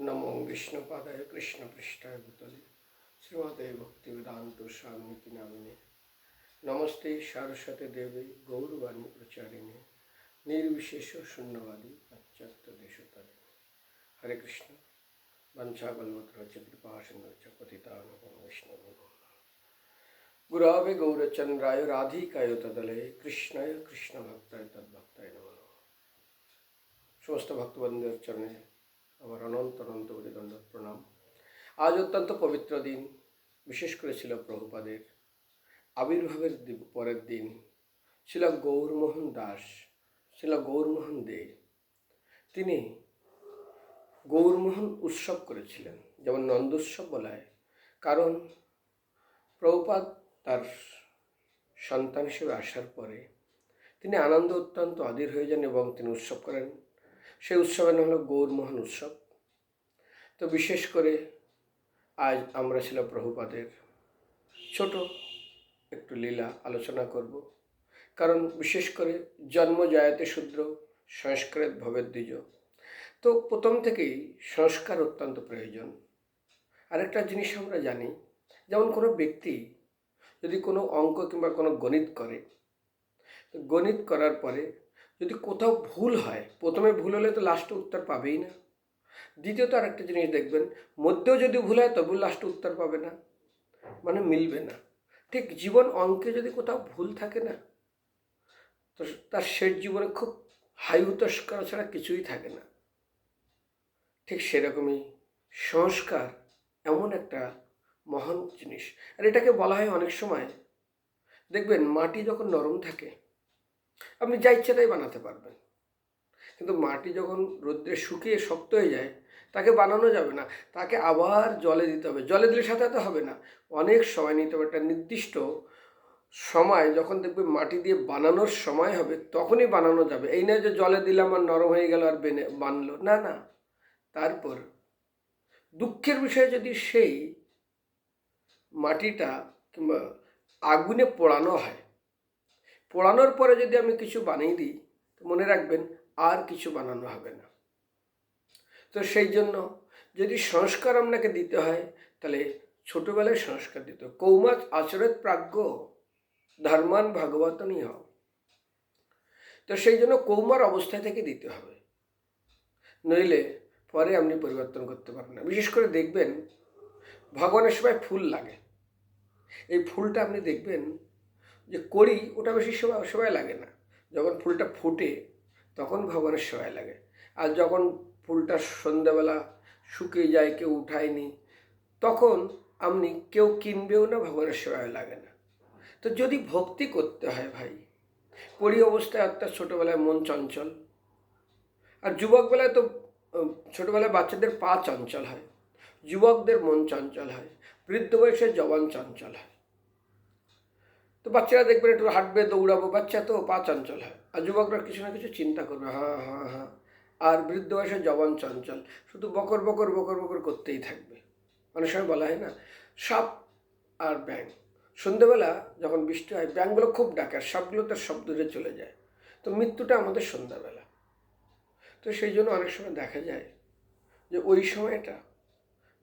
नमो विष्णुपादाय कृष्ण पृष्ठाय भूतले। श्रीमदे भक्ति वेदांत स्वामी नामिने। नमस्ते सारस्वती देवी गौरवाणी प्रचारिणे। निर्विशेष शून्यवादी पाश्चात्य देश हरे कृष्ण। वंशा बलवत्र कृपाशन पतिता वैष्णव गुरावे गौरचंद्राय राधिकाय तदले, कृष्णाय कृष्ण भक्ताय तद्भक्ताय नमो। समस्त भक्तवंदर चरणे। আমার অনন্ত অনন্ত কোটি দণ্ডক প্রণাম। আজ অত্যন্ত পবিত্র দিন, বিশেষ করে ছিল প্রভুপাদের। আবির্ভাবের পরের দিন ছিল গৌরমোহন দাস, ছিল গৌরমোহন দে। তিনি গৌরমোহন উৎসব করেছিলেন, যেমন নন্দোৎসব বলা হয় কারণ প্রভুপাদ তার সন্তান হিসেবে আসার পরে তিনি আনন্দ অত্যন্ত অধীর হয়ে যান এবং তিনি উৎসব করেন। সেই উৎসবের নাম হলো গৌরমোহন উৎসব। তো বিশেষ করে আজ আমরা ছিল প্রভুপাদের ছোট একটু লীলা আলোচনা করব। কারণ বিশেষ করে জন্ম জায়তে শূদ্র সংস্কৃত ভবের দ্বিজ। তো প্রথম থেকেই সংস্কার অত্যন্ত প্রয়োজন। আরেকটা জিনিস আমরা জানি, যেমন কোনো ব্যক্তি যদি কোনো অঙ্ক কিংবা কোনো গণিত করে গণিত করার পরে যদি কোথাও ভুল হয়, প্রথমে ভুল হলে তো লাস্টে উত্তর পাবেই না। দ্বিতীয়ত আরেকটা জিনিস দেখবেন, মধ্যেও যদি ভুল হয় তবু লাস্টে উত্তর পাবে না। মানে মিলবে না। ঠিক জীবন অঙ্কে যদি কোথাও ভুল থাকে না, তো তার শেষ জীবনে খুব হাই উতস করা ছাড়া কিছুই থাকে না। ঠিক সেরকমই সংস্কার এমন একটা মহান জিনিস। আর এটাকে বলা হয় অনেক সময়, দেখবেন মাটি যখন নরম থাকে আপনি যা ইচ্ছে তাই বানাতে পারবেন। কিন্তু মাটি যখন রোদ্রে শুকিয়ে শক্ত হয়ে যায়, তাকে বানানো যাবে না। তাকে আবার জলে দিতে হবে। জলে দিলে সাথে সাথে হবে না। অনেক সময় নিতে হবে। একটা নির্দিষ্ট সময় যখন দেখবে মাটি দিয়ে বানানোর সময় হবে, তখনই বানানো যাবে। এই না যে জলে দিলাম আর নরম হয়ে গেল আর বেনে, বানলো। না না। তারপর দুঃখের বিষয়ে যদি সেই মাটিটা কিংবা আগুনে পোড়ানো হয় পোড়ানোর পরে যদি আমি কিছু বানিয়ে দিই মনে রাখবেন আর কিছু বানানো হবে না। তো সেই জন্য যদি সংস্কার আপনাকে দিতে হয়, তাহলে ছোটবেলায় সংস্কার দিতে। কৌমাচ আচরত প্রাজ্ঞ, ধর্মান ভাগবত নিহ তো সেই জন্য কৌমার অবস্থা থেকে দিতে হবে। নইলে পরে আপনি পরিবর্তন করতে পারবেন না। বিশেষ করে দেখবেন, ভগবানের সময় ফুল লাগে। এই ফুলটা আপনি দেখবেন যে করি ওটা বেশি সময় সময় লাগে না। যখন ফুলটা ফোটে, তখন ভগবানের সময় লাগে। আর যখন ফুলটা সন্ধ্যাবেলা শুকিয়ে যায়, কেউ উঠায়নি, তখন আপনি কেউ কিনবেও না, ভগবানের সময় লাগে না। তো যদি ভক্তি করতে হয় ভাই পরি অবস্থায় অর্থাৎ ছোটোবেলায় মন চঞ্চল। আর যুবকবেলায় তো ছোটোবেলায় বাচ্চাদের পা চঞ্চল হয়, যুবকদের মন চঞ্চল হয়, বৃদ্ধ বয়সে জবান চঞ্চল হয়। তো বাচ্চারা দেখবেন একটু হাঁটবে, দৌড়াবো, বাচ্চা তো পা চঞ্চল হয়। আর যুবকরা কিছু না কিছু চিন্তা করবে হ্যাঁ হ্যাঁ হ্যাঁ আর বৃদ্ধ বয়সে জবান চঞ্চল। শুধু বকর বকর বকর বকর করতেই থাকবে। অনেক সময় বলা হয় না, সাপ আর ব্যাং সন্ধেবেলা যখন বৃষ্টি হয় ব্যাংগুলো খুব ডাকে আর সাপগুলো তার সব দূরে চলে যায়। তো মৃত্যুটা আমাদের সন্ধ্যাবেলা। তো সেই জন্য অনেক সময় দেখা যায় যে ওই সময়টা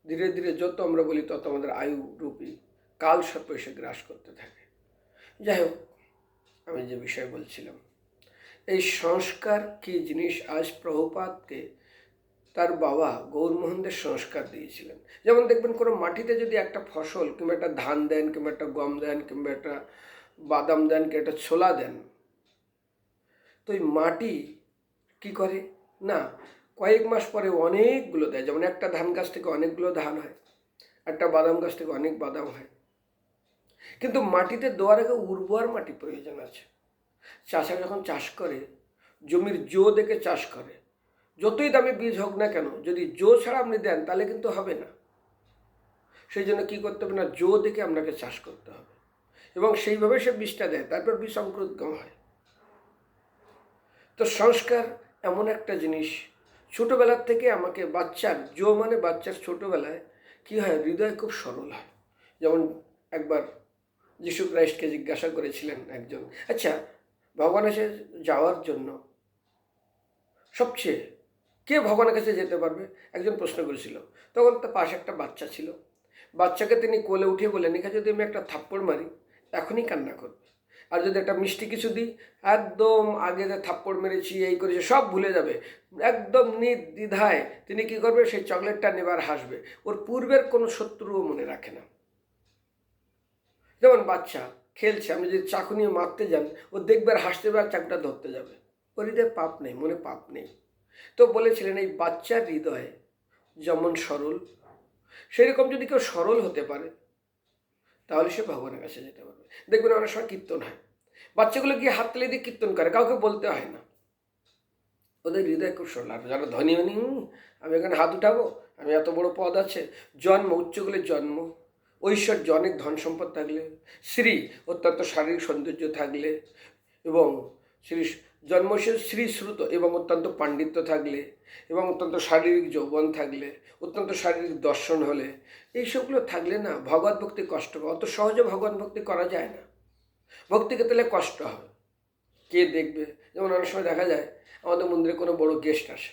ধীরে ধীরে যত আমরা বলি তত আমাদের আয়ু রূপী কাল সর্প এসে গ্রাস করতে থাকে। যাই হোক, আমি যে বিষয় বলছিলাম, এই সংস্কার কি জিনিস আজ প্রভুপাতকে তার বাবা গৌরমোহনদের সংস্কার দিয়েছিলেন? যেমন দেখবেন কোনো মাটিতে যদি একটা ফসল কিংবা একটা ধান দেন, কিংবা একটা গম দেন, কিংবা একটা বাদাম দেন, কিংবা একটা ছোলা দেন, তো ওই মাটি কি করে? না, কয়েক মাস পরে অনেকগুলো দেয়। যেমন একটা ধান গাছ থেকে অনেকগুলো ধান হয়, একটা বাদাম গাছ থেকে অনেক বাদাম হয়। কিন্তু মাটিতে দেওয়ার আগে উর্বর মাটি প্রয়োজন আছে। চাষা যখন চাষ করে, জমির জো দেখে চাষ করে, যতই দামি বীজ হোক না কেন, যদি জো ছাড়া আপনি দেন, তাহলে কিন্তু হবে না। সেই জন্য কী করতে হবে না, জো দেখে আপনাকে চাষ করতে হবে। এবং সেইভাবে সে বীজটা দেয়, তারপর বীজ অঙ্কুরোদ্গম হয়। তো সংস্কার এমন একটা জিনিস, ছোটোবেলার থেকে আমাকে বাচ্চার, জো মানে বাচ্চার ছোটোবেলায় কী হয়, হৃদয় খুব সরল হয়। যেমন একবার যিশু ক্রাইস্টকে জিজ্ঞাসা করেছিলেন একজন আচ্ছা ভগবানের কাছে যাওয়ার জন্য সবচেয়ে কে ভগবানের কাছে যেতে পারবে? একজন প্রশ্ন করেছিল। তখন তার পাশে একটা বাচ্চা ছিল। বাচ্চাকে তিনি কোলে উঠিয়ে বললেন এখানে যদি আমি একটা থাপ্পড় মারি, এখনই কান্না করবে আর যদি একটা মিষ্টি কিছু দিই, একদম আগে যে থাপ্পড় মেরেছি, এই করেছি, সব ভুলে যাবে। একদম নির্দ্বিধায়। তিনি কি করবে? সেই চকলেটটা নেবার হাসবে। ওর পূর্বের কোনো শত্রুও মনে রাখে না। যেমন বাচ্চা খেলছে আপনি যদি চাকু নিয়ে মারতে যান ও দেখবে আর হাসতে আর চাকুটা ধরতে যাবে। ওর হৃদয়ে পাপ নেই, মনে পাপ নেই। তো বলেছিলেন এই বাচ্চার হৃদয়ে যেমন সরল, সেরকম যদি কেউ সরল হতে পারে, তাহলে সে ভগবানের কাছে যেতে পারবে। দেখবেন অনেক সময় কীর্তন হয়। বাচ্চাগুলো গিয়ে হাত তালি দিয়ে কীর্তন করে, কাউকে বলতে হয় না। ওদের হৃদয় খুব সরল। আর যারা ধনী ধনী, আমি এখানে হাত উঠাবো, আমি এত বড় পদ আছে, জন্ম, উচ্চগুলির জন্ম। ঐশ্বর্য, অনেক ধন সম্পদ থাকলে, শ্রী অত্যন্ত শারীরিক সৌন্দর্য থাকলে এবং শ্রী জন্মশেষ শ্রী শ্রুত এবং অত্যন্ত পাণ্ডিত্য থাকলে এবং অত্যন্ত শারীরিক যৌবন থাকলে, অত্যন্ত শারীরিক দর্শন হলে এইসবগুলো থাকলে না ভগবত ভক্তি কষ্ট অত সহজে ভগবান ভক্তি করা যায় না। ভক্তিকে তাহলে কষ্ট হবে কে দেখবে? যেমন অনেক সময় দেখা যায়, আমাদের মন্দিরে কোনো বড় গেস্ট আসে।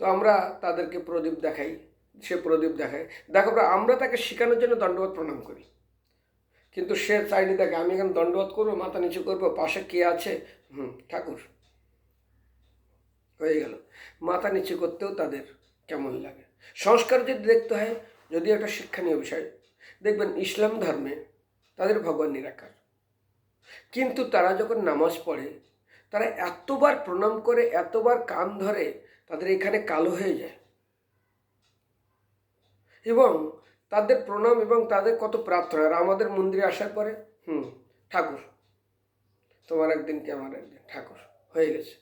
তো আমরা তাদেরকে প্রদীপ দেখাই। সে প্রদীপ দেখায়। দেখো আমরা তাকে শেখানোর জন্য দণ্ডবোধ প্রণাম করি। কিন্তু সে চাইনি তাকে আমি এখানে দণ্ডবোধ করব, মাথা নিচু করব, পাশে কে আছে? হুম, ঠাকুর। হয়ে গেল। মাথা নিচু করতেও তাদের কেমন লাগে। সংস্কার যদি দেখতে হয় যদি একটা শিক্ষণীয় বিষয়। দেখবেন, ইসলাম ধর্মে তাদের ভগবান নিরাকার। কিন্তু তারা যখন নামাজ পড়ে, তারা এতবার প্রণাম করে, এতবার কান ধরে, তাদের এখানে কালো হয়ে যায়। এবং তাদের প্রণাম এবং তাদের কত প্রার্থনা। আর আমাদের মন্দিরে আসার পরে, হুম, ঠাকুর। তোমার একদিন কি আমার একদিন? ঠাকুর। হয়ে গেছে।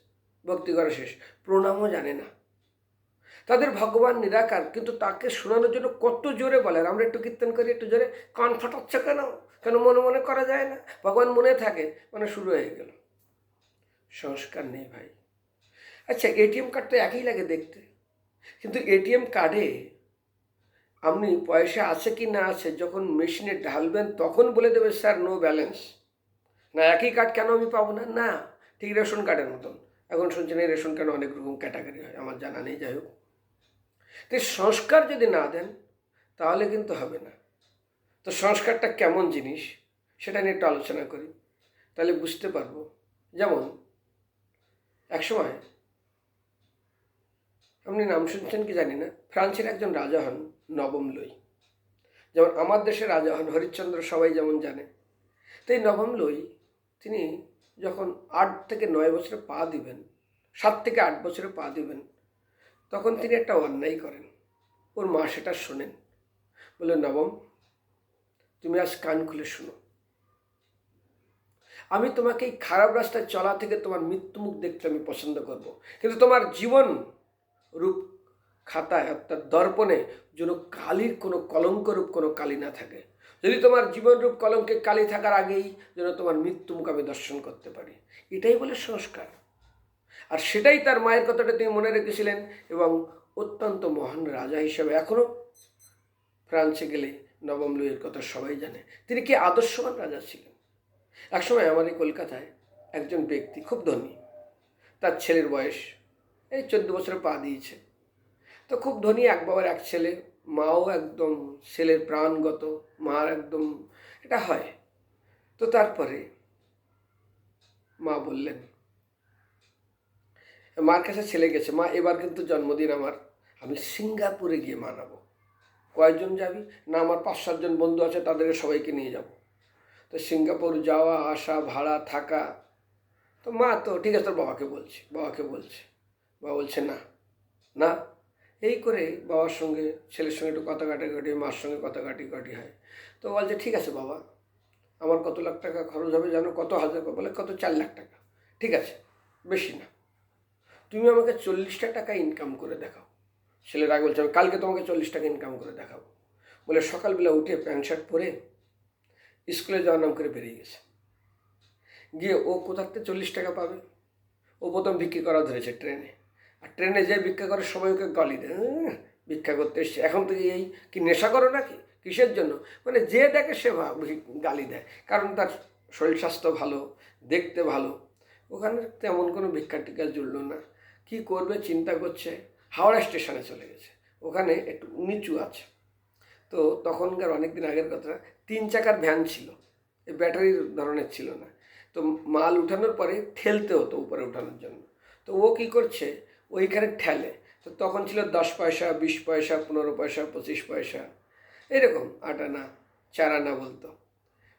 ভক্তি করা শেষ। প্রণামও জানে না। তাদের ভগবান নিরাকার, কিন্তু তাকে শোনানোর জন্য কত জোরে বলে। আর আমরা একটু কীর্তন করি, একটু জোরে, কান ফাটাচ্ছে কেন? কেন মনে মনে করা যায় না? ভগবান মনে থাকে মানে শুরু হয়ে গেল। সংস্কার নেই ভাই। আচ্ছা এটিএম কার্ড তো একই লাগে দেখতে। কিন্তু এটিএম কার্ডে আপনি পয়সা আছে কি না আছে, যখন মেশিনে ঢালবেন, তখন বলে দেবে, স্যার নো ব্যালেন্স না, একই কার্ড কেন আমি পাবো না? না, ঠিক রেশন কার্ডের মতন। এখন শুনছেন, এই রেশন কার্ড অনেক রকম ক্যাটাগরি হয়, আমার জানা নেই, যাই হোক। তো সংস্কার যদি না দেন, তাহলে কিন্তু হবে না। তো সংস্কারটা কেমন জিনিস, সেটা নিয়ে একটু আলোচনা করি। তাহলে বুঝতে পারব। যেমন, একসময়, আপনি নাম শুনছেন কি জানি না, ফ্রান্সের একজন রাজা হন। নবম লই। যেমন আমার দেশের রাজা হন হরিশ্চন্দ্র, সবাই যেমন জানে। তো এই নবম লই তিনি যখন আট থেকে নয় বছরে পা দিবেন, সাত থেকে আট বছরে পা দিবেন, তখন তিনি একটা অন্যায় করেন। ওর মা সেটা শোনেন, বলে, নবম, তুমি আজ কান খুলে শুনো। আমি তোমাকে এই খারাপ রাস্তায় চলা থেকে তোমার মৃত্যুমুখ দেখতে আমি পছন্দ করব। কিন্তু তোমার জীবন রূপ খাতায় অর্থাৎ দর্পণে যেন কালির কোনো কলঙ্করূপ কোনো কালি না থাকে। যদি তোমার জীবনরূপ কলঙ্কে কালি থাকার আগেই যেন তোমার মৃত্যুমুখ আমি দর্শন করতে পারি। এটাই বলে সংস্কার। আর সেটাই তার মায়ের কথাটা তিনি মনে রেখেছিলেন এবং অত্যন্ত মহান রাজা হিসেবে এখনও ফ্রান্সে গেলে নবম লুইয়ের কথা সবাই জানে। তিনি কি আদর্শবান রাজা ছিলেন? একসময় আমার এই কলকাতায় একজন ব্যক্তি, খুব ধনী, তার ছেলের বয়স, এই চোদ্দ বছরে পা দিয়েছে। তো খুব ধনী এক বাবার এক ছেলে, মাও একদম ছেলের প্রাণগত, মার একদম, এটা হয়। তো তারপরে মা বললেন, মার কাছে ছেলে গেছে, মা এবার কিন্তু জন্মদিন আমার, আমি সিঙ্গাপুরে গিয়ে মানাবো কয়েকজন যাবি? না, আমার পাঁচ সাতজন বন্ধু আছে, তাদেরকে সবাইকে নিয়ে যাব। তো সিঙ্গাপুর যাওয়া, আসা, ভাড়া, থাকা, তো মা তো, ঠিক আছে, তোর বাবাকে বলছি, বাবাকে বলছে। বাবা বলছে, না না এই করে বাবার সঙ্গে, ছেলের সঙ্গে একটু কথা কাটাকাটি মার সঙ্গে কথা কাটি কাটি হয়। তো বলছে, ঠিক আছে বাবা, আমার কত লাখ টাকা খরচ হবে জানো? কত হাজার বলে, কত চার লাখ টাকা। ঠিক আছে, বেশি না। তুমি আমাকে চল্লিশটা টাকা ইনকাম করে দেখাও। ছেলের বলছে, আমি কালকে তোমাকে চল্লিশ টাকা ইনকাম করে দেখাবো। বলে, সকালবেলা উঠে প্যান্ট শার্ট পরে স্কুলে যাওয়ার নাম করে বেরিয়ে গেছে। গিয়ে ও থেকে চল্লিশ টাকা পাবে? ও প্রথম বিক্রি করা ধরেছে ট্রেনে। আর ট্রেনে যে ভিক্ষা করার সময় ওকে গালি দেয় "উম, ভিক্ষা করতে এসছে। এখন থেকে এই কি নেশা করো নাকি? কিসের জন্য? মানে যে দেখে সে গালি দেয় কারণ তার শরীর স্বাস্থ্য ভালো দেখতে ভালো। ওখানে তেমন কোনো ভিক্ষা টিকা জুড়লো না। কি করবে চিন্তা করছে। হাওড়া স্টেশনে চলে গেছে। ওখানে একটু নিচু আছে। তো তখনকার অনেক দিন আগের কথা তিন চাকার ভ্যান ছিল। এই ব্যাটারির ধরনের ছিল না। তো মাল উঠানোর পরে ঠেলতে হতো উপরে উঠানোর জন্য। তো ও কী করছে ওইখানে ঠেলে। তো তখন ছিল দশ পয়সা, বিশ পয়সা, পনেরো পয়সা, পঁচিশ পয়সা। এরকম আট আনা, চার আনা বলতো।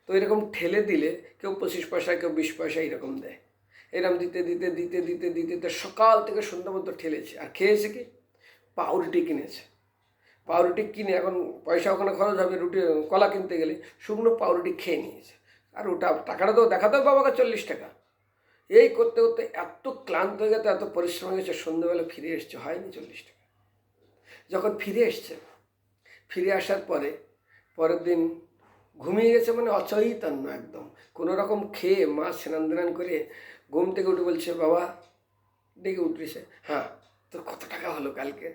তো এরকম ঠেলে দিলে কেউ পঁচিশ পয়সা, কেউ বিশ পয়সা এরকম দেয়। এরকম দিতে দিতে দিতে দিতে দিতে তো সকাল থেকে সন্ধ্যা মতো ঠেলেছে। আর খেয়েছে কি? পাউরুটি কিনেছে। পাউরুটি কিনে এখন পয়সা ওখানে খরচ হবে, রুটি, কলা কিনতে গেলে শুকনো পাউরুটি খেয়ে নিয়েছে। আর ওটা টাকাটা তো দেখাতে হবে বাবাকে চল্লিশ টাকা। এই করতে করতে এত ক্লান্ত হয়ে গেছে, এত পরিশ্রম হয়ে গেছে, সন্ধ্যেবেলা ফিরে এসছে, হয়নি চল্লিশ টাকা। যখন ফিরে এসছে, ফিরে আসার পরে, পরের দিন ঘুমিয়ে গেছে মানে অচৈতন্য একদম। কোনো রকম খেয়ে মা স্নান ধান করে ঘুম থেকে উঠে বলছে, বাবা, ডেকে উঠেছে। হ্যাঁ তোর কত টাকা হলো কালকে?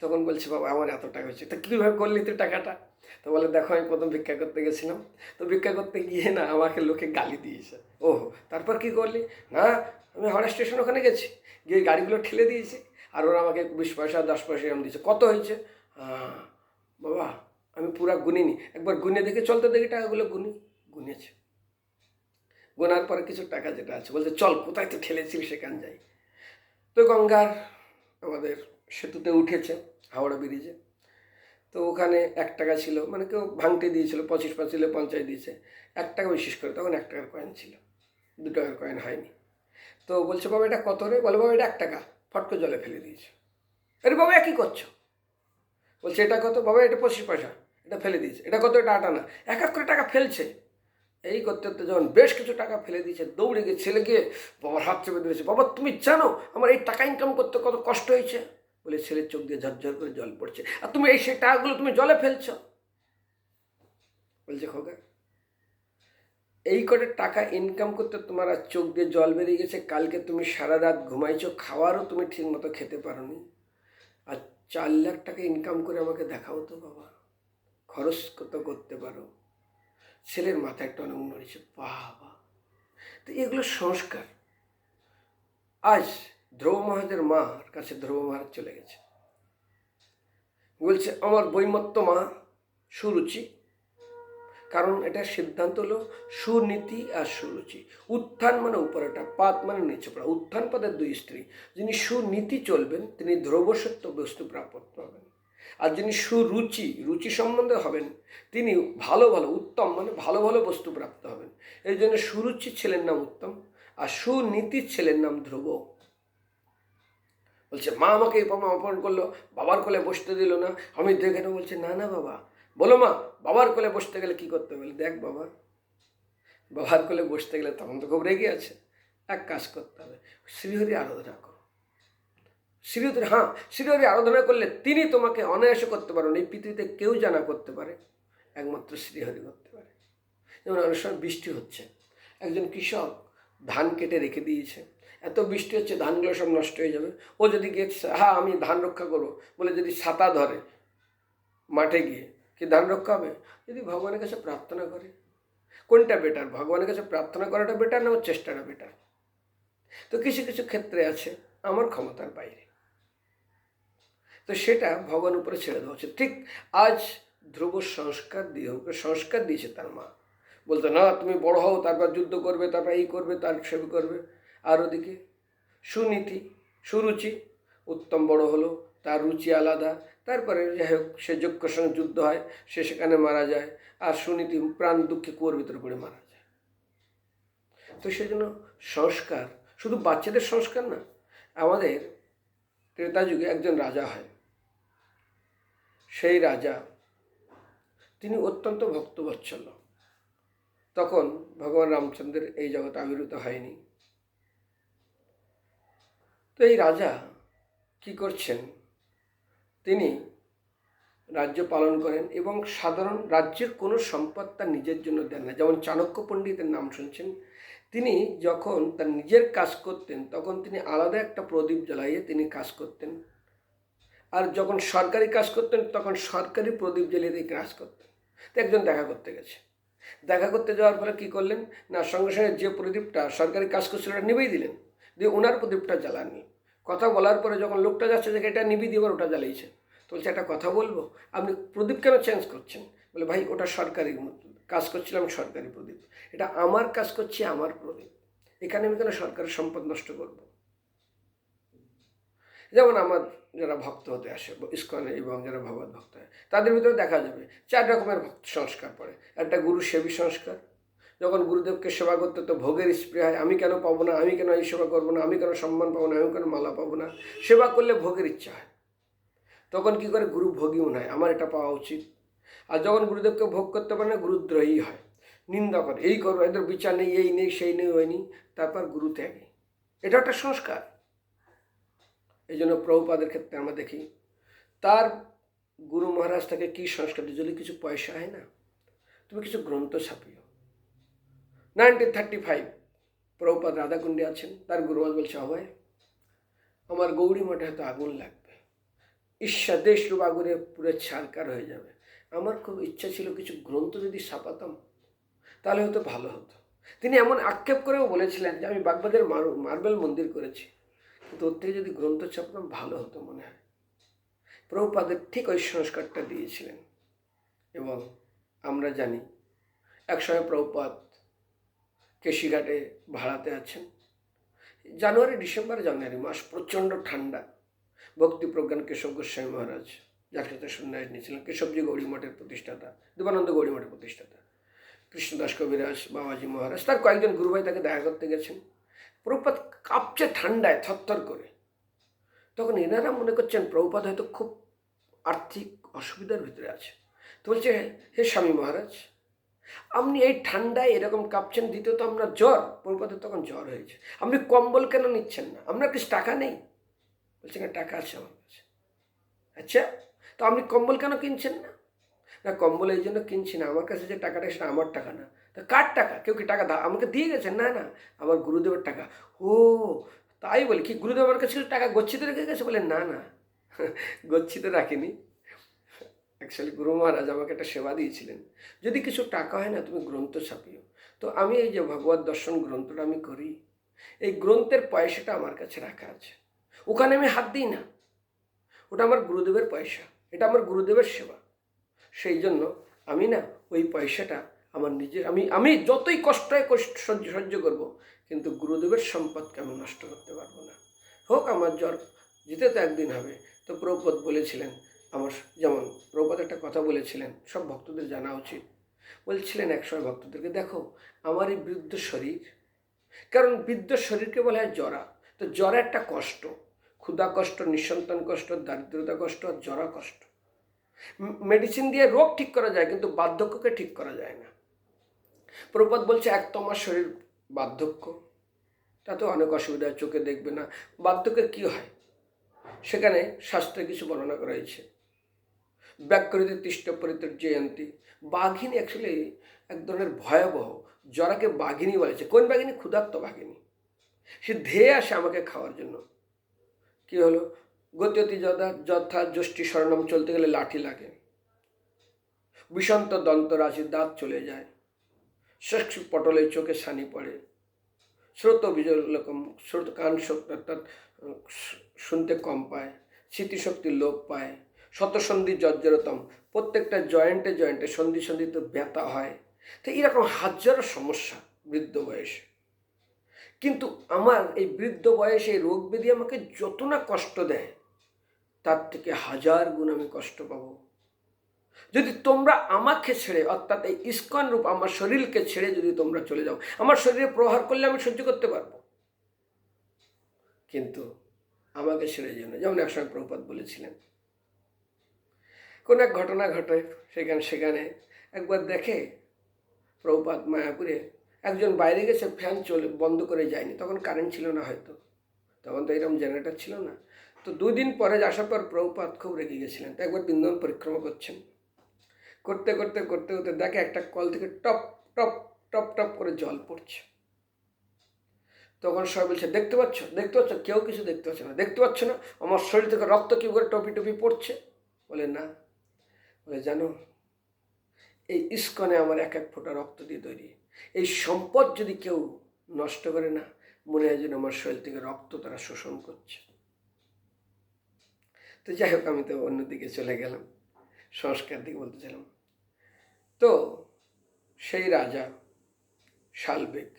তখন বলছে, বাবা, আমার এত টাকা হয়েছে। তা কীভাবে করলি তুই টাকাটা? তো বলে দেখো আমি প্রথম ভিক্ষা করতে গেছিলাম। তো ভিক্ষা করতে গিয়ে না আমাকে লোকে গালি দিয়েছে। ও তারপর কি করলি? না আমি হাওড়া স্টেশন ওখানে গেছি। গিয়ে গাড়িগুলো ঠেলে দিয়েছি আর ওরা আমাকে বিশ পয়সা দশ পয়সা এরকম দিয়েছে। কত হয়েছে? "আহ, বাবা আমি পুরা গুনিনি। একবার গুনে দেখে চলতে দেখি টাকাগুলো গুনি। গুনেছে। গোনার পরে কিছু টাকা যেটা আছে বলছে চল কোথায় তো ঠেলেছিল সেখান যাই। তো গঙ্গার আমাদের সেতুতে উঠেছে হাওড়া ব্রিজে। তো ওখানে এক টাকা ছিল মানে কেউ ভাঙতে দিয়েছিল, পঁচিশ পাঁচিলে পঞ্চাশ দিয়েছে। এক টাকা বিশেষ করে তখন এক টাকার কয়েন ছিল, দু টাকার কয়েন হয়নি। তো বলছে, বাবা, এটা কত রে? বলে, বাবা, এটা এক টাকা। ফটকে জলে ফেলে দিয়েছে। আরে বাবা, একই করছ? বলছে, এটা কত? বাবা, এটা পঁচিশ পয়সা। এটা ফেলে দিয়েছে। এটা কত? এটা আটা না এক এক করে টাকা ফেলছে। এই করতে করতে যখন বেশ কিছু টাকা ফেলে দিয়েছে, দৌড়ে গিয়ে ছেলে গিয়ে বাবার হাত চেপে দিয়েছে বাবা, তুমি জানো আমার এই টাকা ইনকাম করতে কত কষ্ট হয়েছে? বলে ছেলের চোখ দিয়ে ঝরঝর করে জল পড়ছে। আর তুমি এই সেই টাকাগুলো তুমি জলে ফেলছ। বলছে, খোকা, এই করে টাকা ইনকাম করতে তোমার আর চোখ দিয়ে জল বেরিয়ে গেছে। কালকে তুমি সারা রাত ঘুমাইছো, খাওয়ারও তুমি ঠিক মতো খেতে পারোনি। আর চার লাখ টাকা ইনকাম করে আমাকে দেখাও তো বাবা। খরচ কত করতে পারো। ছেলের মাথায় একটা অনেক নড়েছে, বাবা। তো এগুলো সংস্কার। আজ ধ্রুব মহারাজের মার কাছে ধ্রুব মহারাজ চলে গেছে। বলছে, আমার বৈমত্ত মা, সুরুচি। কারণ এটা সিদ্ধান্ত হলো সুনীতি আর সুরুচি। উত্থান মানে উপরেটা, পাত মানে নিচে পড়া উত্থান পদের দুই স্ত্রী। যিনি সুনীতি চলবেন, তিনি ধ্রুবসত্য বস্তু প্রাপ্ত হবেন। আর যিনি সুরুচি, রুচি সম্বন্ধে হবেন, তিনি ভালো ভালো, উত্তম মানে ভালো ভালো বস্তু প্রাপ্ত হবেন। এই জন্য সুরুচির ছেলের নাম উত্তম, আর সুনীতির ছেলের নাম ধ্রুব। বলছে, মা আমাকে উপমা অপমান করল, বাবার কোলে বসতে দিল না। আমি দেখে না, বলছে, না না বাবা। বলো মা, বাবার কোলে বসতে গেলে কি করতে হবে? দেখ বাবা, বাবার কোলে বসতে গেলে তখন তো খুব রেগে আছে। এক কাজ করতে হবে, শ্রীহরি আরাধনা করো। শ্রীহরি হ্যাঁ শ্রীহরি আরাধনা করলে তিনি তোমাকে অনায়াসে করতে পারেন, এই পৃথিবীতে কেউ জানা করতে পারে, একমাত্র শ্রীহরি করতে পারে। যেমন অনেক সময় বৃষ্টি হচ্ছে, একজন কৃষক ধান কেটে রেখে দিয়েছে এত বৃষ্টি হচ্ছে, ধানগুলো সব নষ্ট হয়ে যাবে। ও যদি গিয়ে হ্যাঁ আমি ধান রক্ষা করব, বলে যদি ছাতা ধরে মাঠে গিয়ে, কি ধান রক্ষা হবে? যদি ভগবানের কাছে প্রার্থনা করে, কোনটা বেটার ভগবানের কাছে প্রার্থনা করাটা বেটার না ওর চেষ্টাটা বেটার তো কিছু কিছু ক্ষেত্রে আছে, আমার ক্ষমতার বাইরে। তো সেটা ভগবান উপরে ছেড়ে দেওয়া উচিত। ঠিক আজ ধ্রুব সংস্কার দিয়ে ওকে সংস্কার দিয়েছে তার মা। বলতো, না, তুমি বড় হও, তারপর যুদ্ধ করবে, তারপর এই করবে, তার সেবা করবে। আর ওদিকে সুনীতি, সুরুচি, উত্তম বড় হলো, তার রুচি আলাদা। তারপরে যাই হোক, সে যজ্ঞর সঙ্গে যুদ্ধ হয়, সে সেখানে মারা যায় আর সুনীতি প্রাণ দুঃখে কুয়োর ভিতরে পড়ে মারা যায়। তো সেজন্য সংস্কার শুধু বাচ্চাদের সংস্কার না, আমাদের ত্রেতা যুগে একজন রাজা হয়। সেই রাজা, তিনি অত্যন্ত ভক্তবৎসল তখন ভগবান রামচন্দ্রের এই জগৎ আবির্ভূত হয়নি। তো এই রাজা কি করছেন? তিনি রাজ্য পালন করেন এবং সাধারণ রাজ্যের কোনো সম্পদ তার নিজের জন্য দেন না। যেমন চাণক্য পণ্ডিতের নাম শুনছেন। তিনি যখন তার নিজের কাজ করতেন, তখন তিনি আলাদা একটা প্রদীপ জ্বালাইয়ে তিনি কাজ করতেন। আর যখন সরকারি কাজ করতেন, তখন সরকারি প্রদীপ জ্বালিয়ে তিনি কাজ করতেন। তো একজন দেখা করতে গেছে। দেখা করতে যাওয়ার ফলে কী করলেন? না, সঙ্গে সঙ্গে যে প্রদীপটা সরকারি কাজ করছিল, ওটা নিবেই দিলেন। দিয়ে ওনার প্রদীপটা জ্বালাননি। কথা বলার পরে যখন লোকটা যাচ্ছে যে এটা নিবি দিয়ে ওটা জ্বালিয়েছে তো বলছে, একটা কথা বলব? আপনি প্রদীপ কেন চেঞ্জ করছেন? বলে, ভাই, ওটা সরকারি কাজ করছিলাম সরকারি প্রদীপ। এটা আমার কাজ করছি আমার প্রদীপ। এখানে আমি কেন সরকারের সম্পদ নষ্ট করব? যেমন আমার যারা ভক্ত হতে আসে, ইস্কনে এবং যারা ভগবত ভক্ত হয়, তাদের ভিতরে দেখা যাবে, চার রকমের ভক্ত সংস্কার পড়ে। একটা গুরু সেবী সংস্কার যখন গুরুদেবকে সেবা করতে তো ভোগের স্প্রে হয়, আমি কেন পাবো না? আমি কেন এই সেবা করব না? আমি কেন সম্মান পাবো না? আমি কেন মালা পাবো না? সেবা করলে ভোগের ইচ্ছা হয়। তখন কি করে? গুরু ভোগী মনে হয় আমার এটা পাওয়া উচিত। আর যখন গুরুদেবকে ভোগ করতে পারে না গুরুদ্রোহী হয়। নিন্দা করে। এই করো, এদের বিচার নেই, এই নেই, সেই নেই, ওই নেই। তারপর গুরু ত্যাগে। এটা একটা সংস্কার। এই জন্য প্রভুপাদের ক্ষেত্রে আমরা দেখি, তার গুরু মহারাজ তাকে কী সংস্কার যদি কিছু পয়সা হয় না, তুমি কিছু গ্রন্থ ছাপিও। নাইনটিন থার্টি ফাইভ প্রভুপাদ রাধাকুণ্ডে আছেন, তার গুরুবাদ বলছে হয়। আমার গৌরী মঠে হয়তো আগুন লাগবে। ঈর্ষা দেশ রূপ আগুনে পুরো ছারকার হয়ে যাবে। আমার খুব ইচ্ছা ছিল কিছু গ্রন্থ যদি ছাপাতাম, তাহলে হয়তো ভালো হতো। তিনি এমন আক্ষেপ করেও বলেছিলেন যে, আমি বাগবাদের মার্বেল মন্দির করেছি। কিন্তু ওর থেকে যদি গ্রন্থ ছাপতাম, ভালো হতো মনে হয়। প্রভুপাদের ঠিক ওই সংস্কারটা দিয়েছিলেন। এবং আমরা জানি, একসময় প্রভুপাদ কেশিঘাটে ভাড়াতে আছেন। জানুয়ারি, ডিসেম্বর, জানুয়ারি মাস প্রচণ্ড ঠান্ডা। ভক্তি প্রজ্ঞান কেশব গোস্বামী মহারাজ, যার সাথে সন্ন্যাস নিয়েছিলেন, কেশবজি গৌরী মঠের প্রতিষ্ঠাতা দেবানন্দ গৌরী মঠের প্রতিষ্ঠাতা, কৃষ্ণদাস কবিরাজ বাবাজি মহারাজ, তার কয়েকজন গুরুভাই তাকে দেখা করতে গেছেন। প্রভুপাত কাঁপছে ঠান্ডায় থরথর করে। তখন এনারা মনে করছেন প্রভুপাত হয়তো খুব আর্থিক অসুবিধার ভিতরে আছে। তো বলছে, হে স্বামী মহারাজ আপনি এই ঠান্ডায় এরকম কাঁপছেন, দ্বিতীয়ত আপনার জ্বর প্রভুপাতের তখন জ্বর হয়েছে। আপনি কম্বল কেন নিচ্ছেন না? আপনার কিছু টাকা নেই? বলছেন টাকা আছে আমার কাছে। আচ্ছা তো আপনি কম্বল কেন কিনছেন না? না, কম্বল এই জন্য কিনছি না। আমার কাছে যে টাকাটা, সেটা আমার টাকা না। তা কার টাকা? কেউ কি টাকা দা আমাকে দিয়ে গেছেন? না না, আমার গুরুদেবের টাকা। ও, তাই বলি, কি গুরুদেব আমার কাছে টাকা গচ্ছিতে রেখে গেছে? বলে, না না, গচ্ছিতে রাখিনি। অ্যাকচুয়ালি গুরু মহারাজ আমাকে একটা সেবা দিয়েছিলেন। যদি কিছু টাকা হয় না, তুমি গ্রন্থ ছাপিও। তো আমি এই যে ভগবত দর্শন গ্রন্থটা আমি করি, এই গ্রন্থের পয়সাটা আমার কাছে রাখা আছে। ওখানে আমি হাত দিই না। ওটা আমার গুরুদেবের পয়সা, এটা আমার গুরুদেবের সেবা। সেই জন্য আমি না, ওই পয়সাটা আমার নিজের আমি আমি যতই কষ্ট হয় কষ্ট সহ্য সহ্য করব, কিন্তু গুরুদেবের সম্পদকে আমি নষ্ট করতে পারব না। হোক, আমার জ্বর, যেতে তো একদিন হবে। তো প্রভুপদ বলেছিলেন আমার যেমন প্রভুপদ একটা কথা বলেছিলেন, সব ভক্তদের জানা উচিত। বলছিলেন একসময় ভক্তদেরকে, দেখো, আমার এই বৃদ্ধ শরীর, কারণ বৃদ্ধ শরীরকে বলা হয় জরা। তো জরা একটা কষ্ট। ক্ষুধা কষ্ট, নিঃসন্তান কষ্ট, দারিদ্রতা কষ্ট আর জরা কষ্ট। মেডিসিন দিয়ে রোগ ঠিক করা যায়, কিন্তু বার্ধক্যকে ঠিক করা যায় না। প্রপাত বলছে, এক তো আমার শরীর বার্ধক্য। তাতে অনেক অসুবিধা, চোখে দেখবে না। বার্ধক্যের কী হয়? সেখানে শাস্ত্রে কিছু বর্ণনা করা হয়েছে। ব্যাকরিত তিষ্ট পরিতের জয়ন্তী বাঘিনী অ্যাকচুয়ালি এক ধরনের ভয়াবহ, জরাকে বাঘিনী বলেছে কোন বাঘিনী? ক্ষুধার্ত বাঘিনী। সে ধেয়ে আসে আমাকে খাওয়ার জন্য। কি হলো? গতি যথা যথা যষ্টি স্বর্ণম চলতে গেলে লাঠি লাগে। বিষন্ত দন্তরাশির দাঁত চলে যায়। শেষ পটলের চোখে সানি পড়ে। স্রোত বিজয়রকম স্রোত কান অর্থাৎ, শুনতে কম পায়। স্মৃতিশক্তি লোপ পায়। শতসন্ধি জর্জরতম। প্রত্যেকটা জয়েন্টে জয়েন্টে সন্ধি সন্ধিতে ব্যথা হয়। তো এরকম হাজারো সমস্যা বৃদ্ধ বয়সে। কিন্তু আমার এই বৃদ্ধ বয়সে এই রোগ ব্যাধি আমাকে যত না কষ্ট দেয়, তার থেকে হাজার গুণ আমি কষ্ট পাব। যদি তোমরা আমাকে ছেড়ে, অর্থাৎ এই ইস্কন রূপ আমার শরীরকে ছেড়ে যদি তোমরা চলে যাও, আমার শরীরে প্রহার করলে আমি সহ্য করতে পারব। কিন্তু আমাকে ছেড়ে যেও না। যেমন একসময় প্রভুপাত বলেছিলেন কোন এক ঘটনা ঘটে সেখানে সেখানে একবার দেখে প্রভুপাত মায়াপুরে একজন বাইরে গেছে, ফ্যান চলে, বন্ধ করে যায়নি। তখন কারেন্ট ছিল না হয়তো। তখন তো এরকম জেনারেটার ছিল না। তো দুদিন পরে আসার পর প্রভুপাত খুব রেগে গেছিলেন। তো একবার বৃন্দাবন পরিক্রমা করছেন। করতে করতে করতে করতে দেখে একটা কল থেকে টপ টপ টপ টপ করে জল পড়ছে। তখন সবাই বলছে, দেখতে পাচ্ছ? দেখতে পাচ্ছ? কেউ কিছু দেখতে পাচ্ছে না। দেখতে পাচ্ছ না? আমার শরীর থেকে রক্ত কী করে টপি টপি পড়ছে? বলে, না। বলে, জানো, এই ইস্কনে আমার এক এক ফোঁটা রক্ত দিয়ে তৈরি। এই সম্পদ যদি কেউ নষ্ট করে না, মনে হয় যেন আমার শরীর থেকে রক্ত তারা শোষণ করছে। তো যাই হোক, আমি তো অন্যদিকে চলে গেলাম, সংস্কার দিকে বলতেছিলাম তো সেই রাজা শালবেগ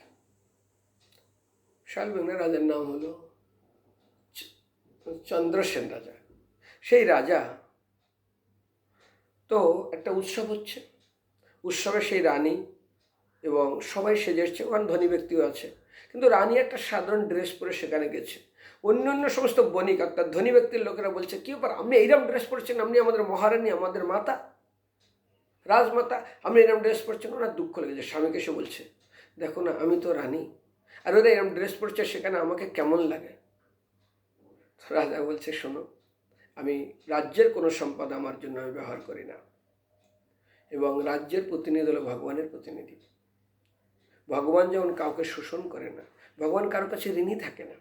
শালবেগ না, রাজার নাম হলো চন্দ্রসেন রাজা। সেই রাজা তো একটা উৎসব হচ্ছে। উৎসবে সেই রানী এবং সবাই সেজে এসছে ওখানে ধনী ব্যক্তিও আছে। কিন্তু রানী একটা সাধারণ ড্রেস পরে সেখানে গেছে। অন্য অন্য সমস্ত বণিক অর্থাৎ ধনী ব্যক্তির লোকেরা বলছে, কি ব্যাপার? আপনি এইরকম ড্রেস পরেছেন? আপনি আমাদের মহারানী, আমাদের মাতা, রাজমাতা, আপনি এরকম ড্রেস পরছেন? ওনার দুঃখ লেগেছে। স্বামীকে এসে বলছে, দেখো না, আমি তো রানী। আর ওরা এরকম ড্রেস পরছে, সেখানে আমাকে কেমন লাগে? রাজা বলছে, শোনো আমি রাজ্যের কোনো সম্পদ আমার জন্য আমি ব্যবহার করি না। এবং রাজ্যের প্রতিনিধি হলো ভগবানের প্রতিনিধি। ভগবান যেমন কাউকে শোষণ করে না, ভগবান কারও কাছে ঋণী থাকে না।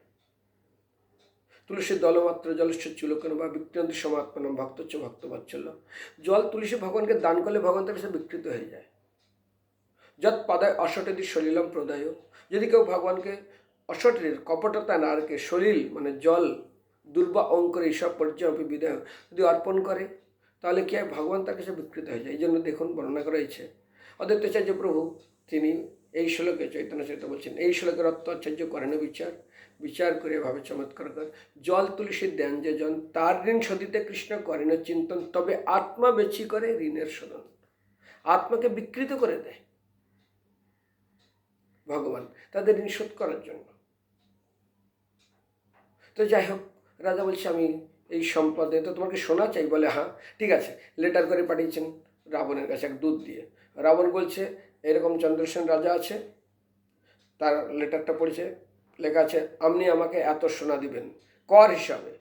তুলসী দলমাত্র, জলস্য চুলকন বা বিক্রান্ত সমাত্মন ভক্তচ্চ ভক্ত বাচ্চল্য জল তুলসী ভগবানকে দান করলে ভগবান তার কাছে বিকৃত হয়ে যায়। যৎ পাদায় অসটেদি সলিলম প্রদায়। যদি কেউ ভগবানকে অসটের কপটতা না রেখে সলিল মানে জল দুর্বা অঙ্করে এইসব পর্যায়ে বিদায় যদি অর্পণ করে, তাহলে কি ভগবান তার কাছে বিকৃত হয়ে যায়? এই জন্য দেখুন বর্ণনা করা হয়েছে। অদ্বৈতাচার্য প্রভু, তিনি এই শ্লোকে চৈতন্য চৈত বলছেন, এই শ্লোকের অর্থ আচার্য করেন বিচার বিচার করে ভাবে চমৎকার কর, জল তুলসীর দেন যে জন, তার ঋণ শোধিতে কৃষ্ণ করেন চিন্তন, তবে আত্মা বেচি করে ঋণের শোধন। আত্মাকে বিকৃত করে দেয় ভগবান তাদের ঋণ শোধ করার জন্য। তো যাই হোক রাজা বলছে, আমি এই সম্পদে, তো তোমাকে শোনা চাই? বলে হ্যাঁ ঠিক আছে। লেটার করে পাঠিয়েছেন রাবণের কাছে এক দুধ দিয়ে। রাবণ বলছে, এরকম চন্দ্রসেন রাজা আছে, তার লেটারটা পড়েছে, লেখা আছে, আপনি আমাকে এত সোনা দিবেন, কর হিসাবে।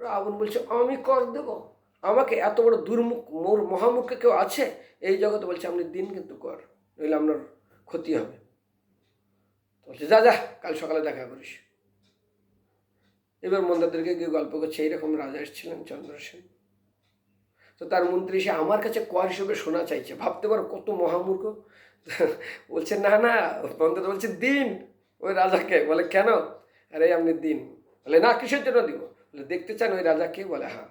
রাবণ বলছে, আমি কর দেব? আমাকে এত বড় দুর্মুখ, মোর মহামুখে কেউ আছে? এই জগতে বলছে, আপনি দিন কিন্তু কর, নইলে আপনার ক্ষতি হবে। বলছে, যা যা, কাল সকালে দেখা করিস। এবার মন্দাদেরকে গিয়ে গল্প করছে, এইরকম রাজা এসেছিলেন চন্দ্রসেন তো তার মন্ত্রী সে আমার কাছে কর হিসেবে শোনা চাইছে। ভাবতে পারো কত মহামূর্খ। বলছে না না। মন্ত্রী বলছে দিন। ওই রাজাকে বলে, কেন? আরে আপনি দিন। বলে, না, কিসের জন্য দিব? বলে, দেখতে চান ওই রাজাকে? বলে হ্যাঁ।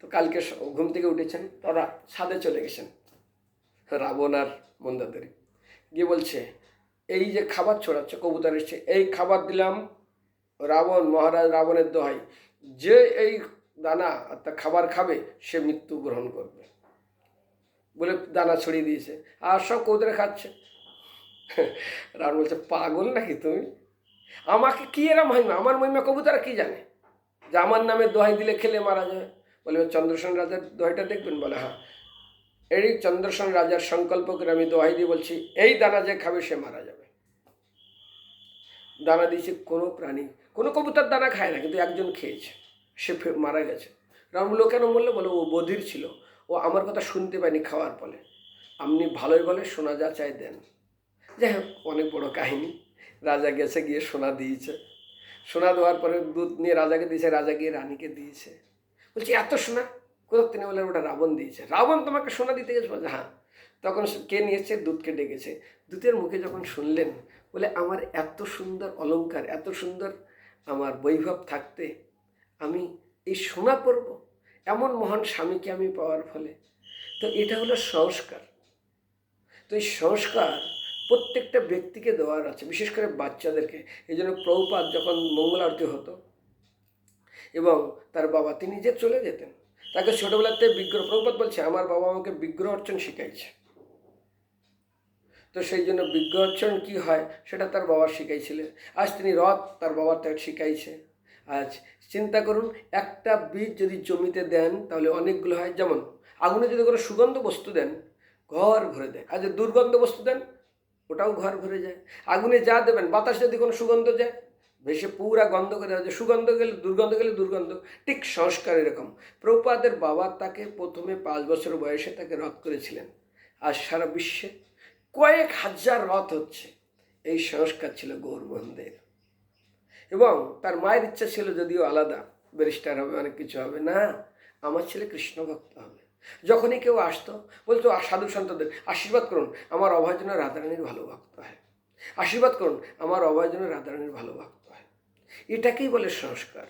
তো কালকে ঘুম থেকে উঠেছেন, তারা ছাদে চলে গেছেন, রাবণ আর মন্দাদেরী গিয়ে বলছে, এই যে খাবার ছড়াচ্ছে, কবুতর এসছে, এই খাবার দিলাম রাবণ, মহারাজ রাবণের দোহাই, যে এই দানা অর্থাৎ খাবার খাবে, সে মৃত্যু গ্রহণ করবে। বলে দানা ছড়িয়ে দিয়েছে, আর সব কবুতরে খাচ্ছে। রাবণ বলছে, পাগল নাকি তুমি? আমাকে কি এরা মহিমা? আমার মহিমা কবুতরা কি জানে? যে আমার নামে দোহাই দিলে খেলে মারা যায় বলে, চন্দ্রসেন রাজার দোহাইটা দেখবেন? বলে হ্যাঁ। এই চন্দ্রসেন রাজার সংকল্প করে আমি দোহাই দিয়ে বলছি, এই দানা যে খাবে, সে মারা যাবে। দানা দিয়েছে, কোনো প্রাণী, কোনো কবুতর দানা খায় না, কিন্তু একজন খেয়েছে, সে মারা গেছে। রাম বলল, কেন? বলল, বলে ও বধির ছিল, ও আমার কথা শুনতে পায়নি খাওয়ার ফলে আপনি ভালোই বলে, সোনা যা চাই দেন। যাই হোক, অনেক বড় কাহিনী। রাজা গেছে গিয়ে সোনা দিয়েছে। সোনা দেওয়ার পরে দুধ নিয়ে রাজাকে দিয়েছে, রাজা গিয়ে রানীকে দিয়েছে। বলছি, এত সোনা? কোথাও তিনি বললেন ওটা রাবণ দিয়েছে। রাবণ তোমাকে সোনা দিতে গেছে? বলছে হ্যাঁ। তখন কে নিয়েছে? দুধকে ডেকেছে। দুধের মুখে যখন শুনলেন বলে আমার এত সুন্দর অলঙ্কার এত সুন্দর আমার বৈভব থাকতে আমি এই সোনা পরব, এমন মহান স্বামীকে আমি পাওয়ার ফলে। তো এটা হলো সংস্কার। তো এই সংস্কার প্রত্যেকটা ব্যক্তিকে দেওয়ার আছে, বিশেষ করে বাচ্চাদেরকে। এই জন্য প্রভুপাত যখন মঙ্গল আরতি হতো এবং তার বাবা, তিনি যে চলে যেতেন, তাকে ছোটোবেলাতে বিগ্রহ প্রভুপাত বলছে, আমার বাবা আমাকে বিগ্রহ অর্চন শিখাইছে। তো সেই জন্য বিজ্ঞ অর্চন কী হয়? সেটা তার বাবা শিখাইছিলেন। আজ তিনি রথ তার বাবা তাকে শিখাইছে। আজ চিন্তা করুন, একটা বীজ যদি জমিতে দেন, তাহলে অনেকগুলো হয়। যেমন আগুনে যদি কোনো সুগন্ধ বস্তু দেন, ঘর ভরে দেয় আর যদি দুর্গন্ধ বস্তু দেন, ওটাও ঘর ভরে যায়। আগুনে যা দেবেন, বাতাস যদি কোনো সুগন্ধ যায়, ভেসে পুরা গন্ধ করে যায়। সুগন্ধ গেলে দুর্গন্ধ গেলে দুর্গন্ধ। ঠিক সংস্কার এরকম। প্রপাদের বাবা তাকে প্রথমে পাঁচ বছর বয়সে তাকে রথ করেছিলেন। আর সারা বিশ্বে কয়েক হাজার রথ হচ্ছে। এই সংস্কার ছিল গৌরবন্ধের। এবং তার মায়ের ইচ্ছা ছিল যদিও আলাদা ব্যারিস্টার হবে অনেক কিছু হবে না আমার ছেলে কৃষ্ণ ভক্ত হবে। যখনই কেউ আসতো বলতো "আ, সাধু সন্তদের আশীর্বাদ করুন আমার অভয় যেন রাধারানীর ভালো ভক্ত হয়। আশীর্বাদ করুন আমার অভয় যেন রাধারানীর ভালো ভক্ত হয়। এটাকেই বলে সংস্কার।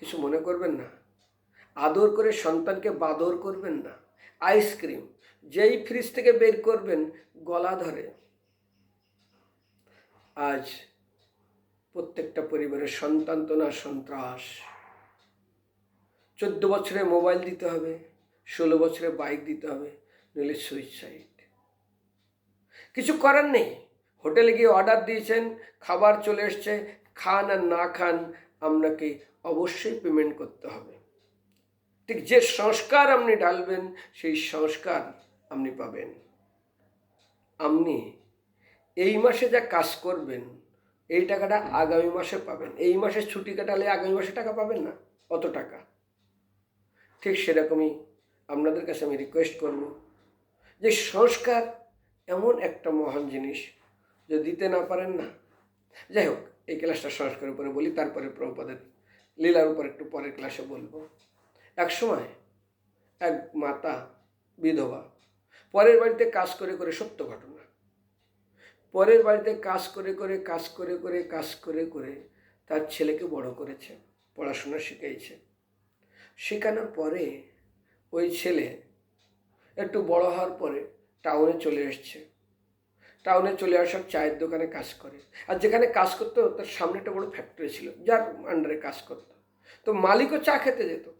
কিছু মনে করবেন না। আদর করে সন্তানকে বাদর করবেন না। আইসক্রিম যেই ফ্রিজ থেকে বের করবেন, গলা ধরে। আজ প্রত্যেকটা পরিবারের সন্তান তো না সন্ত্রাস। চোদ্দ বছরে মোবাইল দিতে হবে, ষোলো বছরে বাইক দিতে হবে, নইলে সুইসাইড কিছু করার নেই। হোটেলে গিয়ে অর্ডার দিয়েছেন, খাবার চলে এসছে, খান আর না খান আপনাকে অবশ্যই পেমেন্ট করতে হবে। ঠিক যে সংস্কার আপনি ঢালবেন, সেই সংস্কার আপনি পাবেন। আপনি এই মাসে যা কাজ করবেন, এই টাকাটা আগামী মাসে পাবেন। এই মাসে ছুটি কাটালে আগামী মাসে টাকা পাবেন না? অত টাকা। ঠিক সেরকমই আপনাদের কাছে আমি রিকোয়েস্ট করব যে সংস্কার এমন একটা মহান জিনিস যে দিতে না পারেন না। যাই হোক, এই ক্লাসটা সংস্কারের উপরে বলি, তারপরে প্রভুপাদের লীলার উপর একটু পরের ক্লাসে বলব। এক সময় এক মাতা বিধবা পরের বাড়িতে কাজ করে করে সত্য ঘটনা। পরের বাড়িতে কাজ করে করে, কাজ করে করে, কাজ করে করে তার ছেলেকে বড় করেছে, পড়াশোনা শিখিয়েছে শেখানোর পরে ওই ছেলে একটু বড় হওয়ার পরে টাউনে চলে এসছে টাউনে চলে আসার চায়ের দোকানে কাজ করে। আর যেখানে কাজ করতো, তার সামনে একটা বড় ফ্যাক্টরি ছিল, যার আন্ডারে কাজ করতো। তো মালিকও চা খেতে যেত।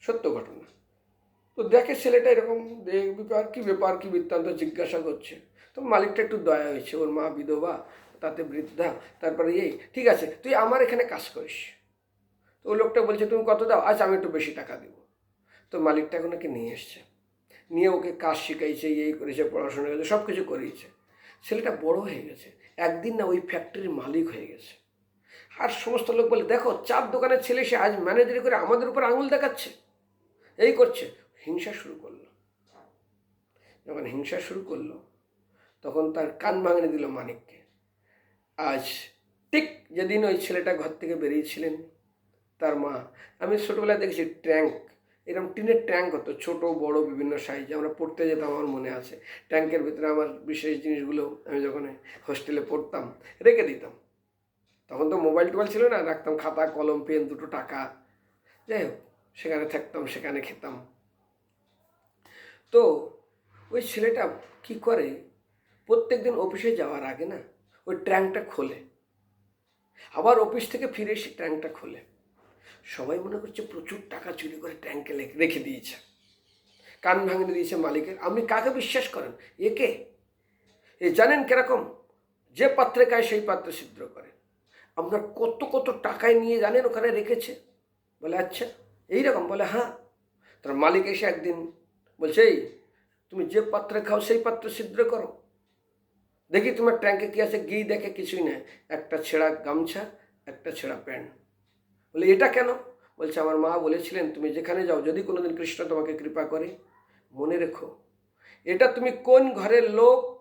সত্য ঘটনা। তো দেখে ছেলেটা এরকম ব্যাপার কী ব্যাপার, কী বৃত্তান্ত জিজ্ঞাসা করছে। তো মালিকটা একটু দয়া হয়েছে, ওর মা বিধবা, তাতে বৃদ্ধা, তারপরে এই, ঠিক আছে, তুই আমার এখানে কাজ করিস। তো ওই লোকটা বলছে, তুমি কত দাও? আচ্ছা আমি একটু বেশি টাকা দেবো। তো মালিকটা এখন ওকে নিয়ে এসছে। নিয়ে ওকে কাজ শিখাইছে, এই করেছে, পড়াশোনা করেছে সব কিছু করিয়েছে। ছেলেটা বড় হয়ে গেছে। একদিন না ওই ফ্যাক্টরির মালিক হয়ে গেছে। আর সমস্ত লোক বলে, দেখো, চার দোকানের ছেলে সে আজ ম্যানেজারি করে আমাদের উপর আঙুল দেখাচ্ছে। এই করছে। হিংসা শুরু করল। যখন হিংসা শুরু করল, তখন তার কান ভাঙড়ে দিল মানিককে। আজ ঠিক যেদিন ওই ছেলেটা ঘর থেকে বেরিয়েছিলেন, তার মা, আমি ছোটোবেলায় দেখেছি ট্যাঙ্ক এরকম টিনের ট্যাঙ্ক হতো, ছোট, বড়, বিভিন্ন সাইজে আমরা পড়তে যেতাম, আমার মনে আছে। ট্যাঙ্কের ভিতরে আমার বিশেষ জিনিসগুলো আমি যখন হোস্টেলে পড়তাম, রেখে দিতাম। তখন তো মোবাইল টোবাইল ছিল না, রাখতাম খাতা, কলম, পেন, দুটো টাকা। যাই হোক, সেখানে থাকতাম, সেখানে খেতাম। তো ওই ছেলেটা কি করে? প্রত্যেক দিন অফিসে যাওয়ার আগে না ওই ট্যাঙ্কটা খোলে। আবার অফিস থেকে ফিরে এসে ট্যাঙ্কটা খোলে। সবাই মনে করছে প্রচুর টাকা চুরি করে ট্যাঙ্কে রেখে দিয়েছে। কান ভাঙিয়ে দিয়েছে মালিকের। আপনি কাকে বিশ্বাস করেন? একে এ জানেন কীরকম? যে পাত্রে খায় সেই পাত্রে ছিদ্র করে। আপনার কত কত টাকায় নিয়ে জানেন ওখানে রেখেছে? বলে আচ্ছা এইরকম। বলে হ্যাঁ। তার মালিক এসে একদিন বলছে, এই, তুমি যে পাত্রে খাও সেই পাত্র ছিদ্র করো। দেখি তোমার ট্যাঙ্কে কী আছে, গিয়ে দেখে কিছুই নেই। একটা ছেঁড়া গামছা, একটা ছেঁড়া প্যান্ট। বলে, এটা কেন? বলছে, আমার মা বলেছিলেন, তুমি যেখানে যাও, যদি কোনোদিন কৃষ্ণ তোমাকে কৃপা করে, মনে রেখো, এটা তুমি কোন ঘরের লোক?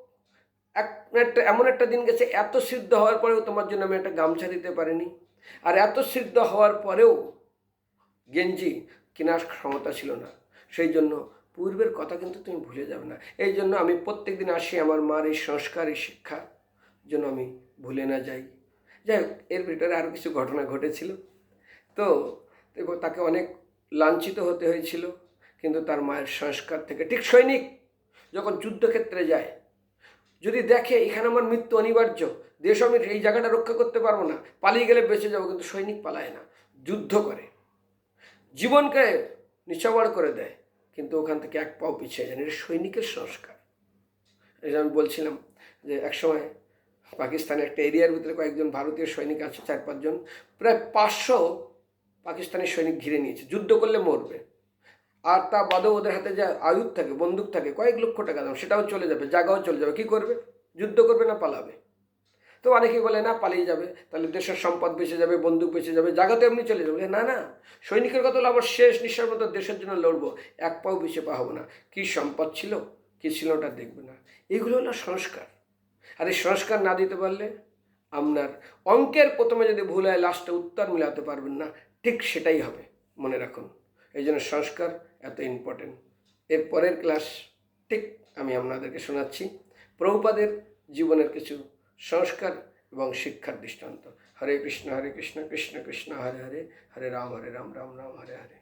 এক একটা, এমন একটা দিন গেছে, এত সিদ্ধ হওয়ার পরেও তোমার জন্য আমি একটা গামছা দিতে পারিনি। আর এত সিদ্ধ হওয়ার পরেও গেঞ্জি কেনার ক্ষমতা ছিল না। সেই জন্য পূর্বের কথা কিন্তু তুমি ভুলে যাবে না। এই জন্য আমি প্রত্যেক দিন আসি আমার মার এই সংস্কার, এই শিক্ষা জন্য আমি ভুলে না যাই। যাই হোক, এর ভিতরে আরও কিছু ঘটনা ঘটেছিল। তো তাকে অনেক লাঞ্ছিত হতে হয়েছিল, কিন্তু তার মায়ের সংস্কার থেকে ঠিক সৈনিক যখন যুদ্ধক্ষেত্রে যায়, যদি দেখে এখানে আমার মৃত্যু অনিবার্য, দেশ আমি এই জায়গাটা রক্ষা করতে পারব না, পালিয়ে গেলে বেঁচে যাব, কিন্তু সৈনিক পালায় না, যুদ্ধ করে। জীবনকে নিচবাড় করে দেয়। কিন্তু ওখান থেকে এক পাও পিছিয়ে যায় না। এটা সৈনিকের সংস্কার। যে আমি বলছিলাম যে একসময় পাকিস্তানে একটা এরিয়ার ভিতরে কয়েকজন ভারতীয় সৈনিক আছে, চার পাঁচজন প্রায় পাঁচশো পাকিস্তানি সৈনিক ঘিরে নিয়েছে। যুদ্ধ করলে মরবে। আর তা বাদেও ওদের হাতে যে আয়ুধ থাকে, বন্দুক থাকে, কয়েক লক্ষ টাকা দাম, সেটাও চলে যাবে জায়গাও চলে যাবে। কি করবে? যুদ্ধ করবে না, পালাবে। তো অনেকেই বলে, না, পালিয়ে যাবে। তাহলে দেশের সম্পদ বেঁচে যাবে, বন্দুক বেঁচে যাবে জায়গা তো এমনি চলে যাবে। না না, সৈনিকের কথা হলো আবার শেষ নিঃশ্বাস মতো দেশের জন্য লড়বো। এক পাও পিছিয়ে পা হব না। কী সম্পদ ছিল? কী ছিল ওটা দেখবে না। এগুলো হলো সংস্কার। আর এই সংস্কার না দিতে পারলে আপনার অঙ্কের প্রথমে যদি ভুল হয়, লাস্টে উত্তর মিলাতে পারবেন না। ঠিক সেটাই হবে, মনে রাখুন। এই জন্য সংস্কার এত ইম্পর্টেন্ট এর পরের ক্লাস ঠিক আমি আপনাদেরকে শোনাচ্ছি। প্রভুপাদের জীবনের কিছু সংস্কার এবং শিক্ষার দৃষ্টান্ত। হরে কৃষ্ণ হরে কৃষ্ণ কৃষ্ণ কৃষ্ণ, হরে হরে হরে রাম হরে রাম রাম রাম, হরে হরে।